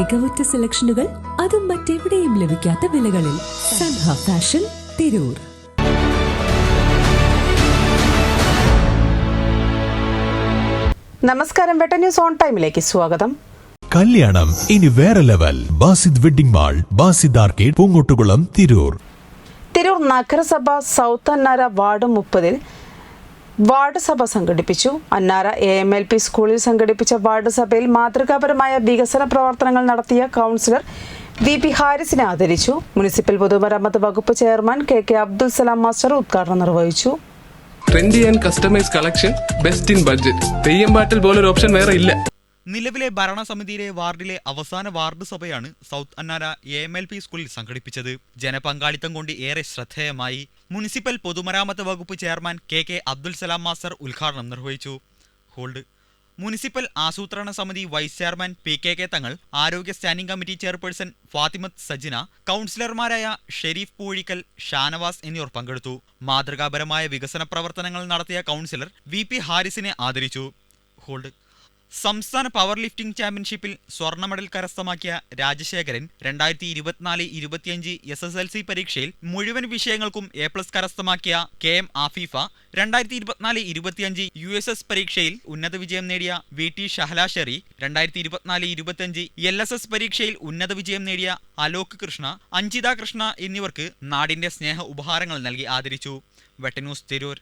മികവുറ്റ സെലക്ഷനുകൾ അതും മറ്റെവിടെയും ലഭിക്കാത്ത വിലകളിൽ സൻഹ ഫാഷൻ തിരൂർ. നമസ്കാരം വെട്ട ന്യൂസ് ഓൺ ടൈമിലേക്ക് സ്വാഗതം. കല്യാണം ഇനി വേറെ level. Basid wedding mall Basid arcade Poongottukulam Tirur. Tirur നഗരസഭ സൗത്ത് അന്നാര വാർഡ് മുപ്പതിൽ വാർഡ് സഭ സംഘടിപ്പിച്ചു. Annara A M L P സ്കൂളിൽ സംഘടിപ്പിച്ച വാർഡ് സഭയിൽ മാതൃകാപരമായ വികസന പ്രവർത്തനങ്ങൾ നടത്തിയ കൗൺസിലർ വി പി ഹാരിസിനെ ആദരിച്ചു. മുനിസിപ്പൽ പൊതുമരാമത്ത് വകുപ്പ് chairman K K Abdul Salam master ഉദ്ഘാടനം നിർവഹിച്ചു. Trendy and customise collection best in budget Theyyam പാട്ടിൽ പോലൊരു ഓപ്ഷൻ വേറെ ഇല്ല. നിലവിലെ ഭരണസമിതിയിലെ വാർഡിലെ അവസാന വാർഡ് സഭയാണ് south Annara A M L P സ്കൂളിൽ സംഘടിപ്പിച്ചത്. ജനപങ്കാളിത്തം കൊണ്ട് ഏറെ ശ്രദ്ധേയമായി മുനിസിപ്പൽ പൊതുമരാമത്ത് വകുപ്പ് chairman K K Abdul Salam master ഉദ്ഘാടനം നിർവഹിച്ചു. ഹോൾഡ്. മുനിസിപ്പൽ ആസൂത്രണ സമിതി vice chairman P K K Thangal ആരോഗ്യ standing committee chairperson Fathimath Sajina കൗൺസിലർമാരായ ഷെരീഫ് പൂഴിക്കൽ ഷാനവാസ് എന്നിവർ പങ്കെടുത്തു. മാതൃകാപരമായ വികസന പ്രവർത്തനങ്ങൾ നടത്തിയ കൗൺസിലർ വി പി ഹാരിസിനെ ആദരിച്ചു. ഹോൾഡ്. സംസ്ഥാന പവർ ലിഫ്റ്റിംഗ് ചാമ്പ്യൻഷിപ്പിൽ സ്വർണ മെഡൽ കരസ്ഥമാക്കിയ രാജശേഖരൻ രണ്ടായിരത്തി ഇരുപത്തിനാല് ഇരുപത്തിയഞ്ച് എസ് എസ് എൽ സി പരീക്ഷയിൽ മുഴുവൻ വിഷയങ്ങൾക്കും എ പ്ലസ് കരസ്ഥമാക്കിയ കെ എം ആഫീഫ രണ്ടായിരത്തി ഇരുപത്തിനാല് ഇരുപത്തിയഞ്ച് യു എസ് എസ് പരീക്ഷയിൽ ഉന്നത വിജയം നേടിയ വി ടി ഷഹല ഷെറി രണ്ടായിരത്തി ഇരുപത്തിനാല് ഇരുപത്തിയഞ്ച് എൽ എസ് എസ് പരീക്ഷയിൽ ഉന്നത വിജയം നേടിയ അലോക് കൃഷ്ണ അഞ്ജിത കൃഷ്ണ എന്നിവർക്ക് നാടിന്റെ സ്നേഹ ഉപഹാരങ്ങൾ നൽകി ആദരിച്ചു. വെട്ടന്യൂസ് തിരൂർ.